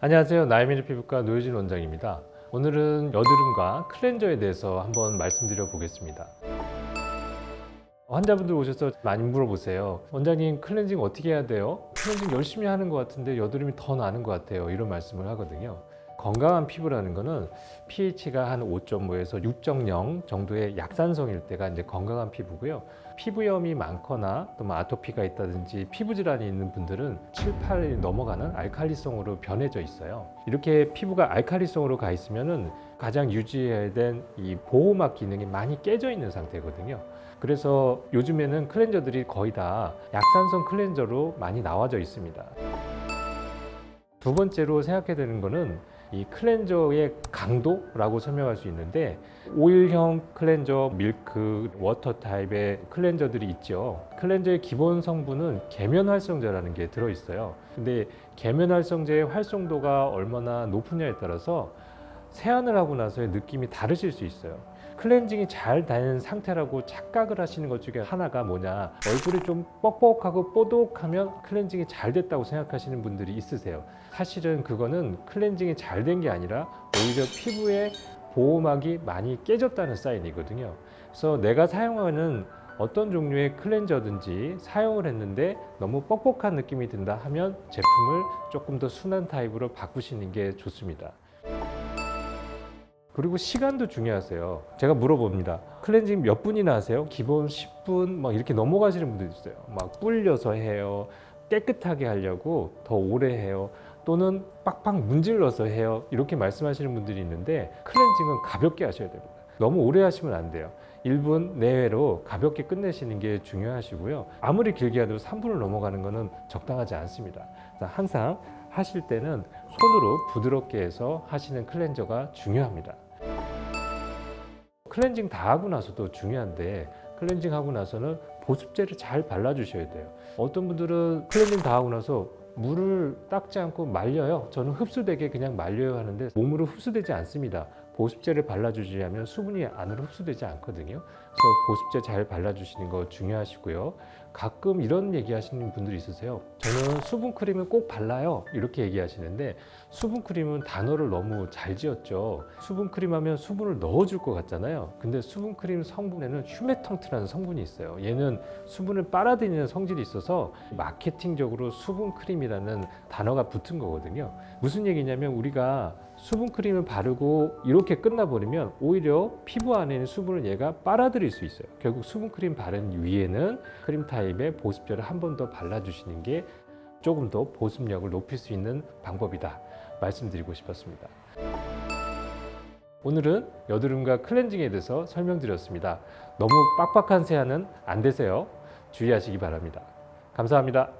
안녕하세요. 나이미르 피부과 노효진 원장입니다. 오늘은 여드름과 클렌저에 대해서 한번 말씀드려 보겠습니다. 환자분들 오셔서 많이 물어보세요. 원장님 클렌징 어떻게 해야 돼요? 클렌징 열심히 하는 것 같은데 여드름이 더 나는 것 같아요. 이런 말씀을 하거든요. 건강한 피부라는 거는 pH가 한 5.5에서 6.0 정도의 약산성일 때가 이제 건강한 피부고요. 피부염이 많거나 또뭐 아토피가 있다든지 피부 질환이 있는 분들은 7, 8이 넘어가는 알칼리성으로 변해져 있어요. 이렇게 피부가 알칼리성으로 가 있으면은 가장 유지해야 된 이 보호막 기능이 많이 깨져 있는 상태거든요. 그래서 요즘에는 클렌저들이 거의 다 약산성 클렌저로 많이 나와져 있습니다. 두 번째로 생각해야 되는 거는 이 클렌저의 강도라고 설명할 수 있는데 오일형 클렌저, 밀크, 워터 타입의 클렌저들이 있죠. 클렌저의 기본 성분은 계면 활성제라는 게 들어 있어요. 근데 계면 활성제의 활성도가 얼마나 높으냐에 따라서 세안을 하고 나서의 느낌이 다르실 수 있어요. 클렌징이 잘 되는 상태라고 착각을 하시는 것 중에 하나가 뭐냐? 얼굴이 좀 뻑뻑하고 뽀독하면 클렌징이 잘 됐다고 생각하시는 분들이 있으세요. 사실은 그거는 클렌징이 잘 된 게 아니라 오히려 피부의 보호막이 많이 깨졌다는 사인이거든요. 그래서 내가 사용하는 어떤 종류의 클렌저든지 사용을 했는데 너무 뻑뻑한 느낌이 든다 하면 제품을 조금 더 순한 타입으로 바꾸시는 게 좋습니다 그리고 시간도 중요하세요. 제가 물어봅니다. 클렌징 몇 분이나 하세요? 기본 10분 막 이렇게 넘어가시는 분들 있어요. 막 불려서 해요. 깨끗하게 하려고 더 오래 해요. 또는 빡빡 문질러서 해요. 이렇게 말씀하시는 분들이 있는데 클렌징은 가볍게 하셔야 됩니다. 너무 오래 하시면 안 돼요. 1분 내외로 가볍게 끝내시는 게 중요하시고요. 아무리 길게 해도 3분을 넘어가는 것은 적당하지 않습니다. 항상 하실 때는 손으로 부드럽게 해서 하시는 클렌저가 중요합니다. 클렌징 다 하고 나서도 중요한데 클렌징 하고 나서는 보습제를 잘 발라주셔야 돼요. 어떤 분들은 클렌징 다 하고 나서 물을 닦지 않고 말려요. 저는 흡수되게 그냥 말려요 하는데 몸으로 흡수되지 않습니다. 보습제를 발라주지 않으면 수분이 안으로 흡수되지 않거든요. 그래서 보습제 잘 발라주시는 거 중요하시고요. 가끔 이런 얘기 하시는 분들이 있으세요. 저는 수분 크림을 꼭 발라요. 이렇게 얘기하시는데 수분 크림은 단어를 너무 잘 지었죠. 수분 크림 하면 수분을 넣어줄 것 같잖아요. 근데 수분 크림 성분에는 휴메턴트라는 성분이 있어요. 얘는 수분을 빨아들이는 성질이 있어서 마케팅적으로 수분 크림이라는 단어가 붙은 거거든요. 무슨 얘기냐면 우리가 수분 크림을 바르고 이렇게 끝나버리면 오히려 피부 안에 있는 수분을 얘가 빨아들일 수 있어요. 결국 수분 크림 바른 위에는 크림 타입의 보습제를 한 번 더 발라주시는 게 조금 더 보습력을 높일 수 있는 방법이다. 말씀드리고 싶었습니다. 오늘은 여드름과 클렌징에 대해서 설명드렸습니다. 너무 빡빡한 세안은 안 되세요. 주의하시기 바랍니다. 감사합니다.